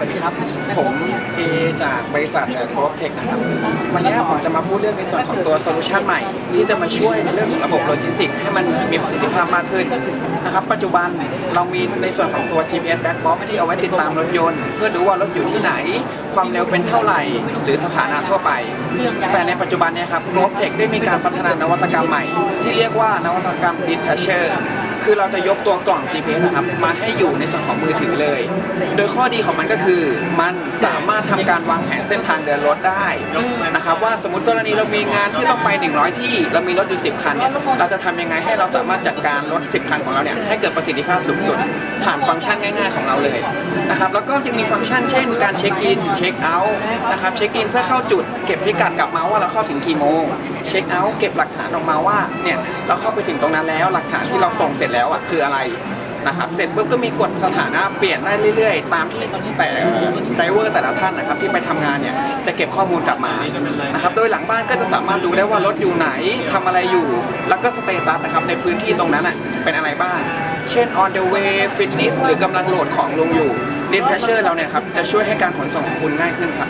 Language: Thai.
วัสดีครับ ผมเอจากบริษัทโกลเทคนะครับ วันนี้ผมจะมาพูดเรื่องในส่วนของตัวโซลูชันใหม่ ที่จะมาช่วยในเรื่องของระบบโลจิสติกส์ให้มันมีประสิทธิภาพมากขึ้นนะครับ ปัจจุบันเรามีในส่วนของตัว GPS Black Box ที่เอาไว้ติดตามรถยนต์ เพื่อดูว่ารถอยู่ที่ไหน ความเร็วเป็นเท่าไหร่ หรือสถานะทั่วไป แต่ในปัจจุบันเนี่ยครับโกลเทคได้มีการพัฒนานวัตกรรมใหม่ ที่เรียกว่านวัตกรรม Dispatcher คือเราจะยกตัวกล่อง GPS นะครับมาให้อยู่ในส่วนของมือถือเลย โดยข้อดีของมันก็คือ มันสามารถทำการวางแผนเส้นทางเดินรถได้นะครับว่าสมมติกรณีเรามีงานที่ต้องไป 100 ที่เรามีรถอยู่ 10 คันเนี่ยเราจะทำยังไงให้เราสามารถจัดการรถ 10 คันของเราเนี่ยให้เกิดประสิทธิภาพสูงสุด ผ่านฟังก์ชันง่ายๆของเราเลยนะครับแล้วก็ยังมีฟังก์ชันเช่น การเช็คอินเช็คเอาท์นะครับเช็คอินเพื่อเข้าจุดเก็บพิกัดกลับมาว่าเราเข้าถึงกี่โมง เช็คเอาท์เก็บหลักฐานออกมาว่าเนี่ยเราเข้าไปถึงตรงนั้นแล้ว หลักฐานที่เราส่งเสร็จแล้วอะคืออะไรนะครับเสร็จปุ๊บก็มีกดสถานะเปลี่ยนได้เรื่อยๆ ตามที่แต่ไดเวอร์แต่ละท่านนะครับที่ไปทำงานเนี่ยจะเก็บข้อมูลกลับมานะครับโดยหลังบ้านก็จะสามารถดูได้ว่ารถอยู่ไหนทำอะไรอยู่ แล้วก็สเตตัสนะครับในพื้นที่ตรงนั้นอะเป็นอะไรบ้าง เช่น on the way finish หรือกำลังโหลดของลงอยู่ d i s p a t c h e r เราเนี่ยครับจะช่วยให้การขนส่งของคุณง่ายขึ้นครับ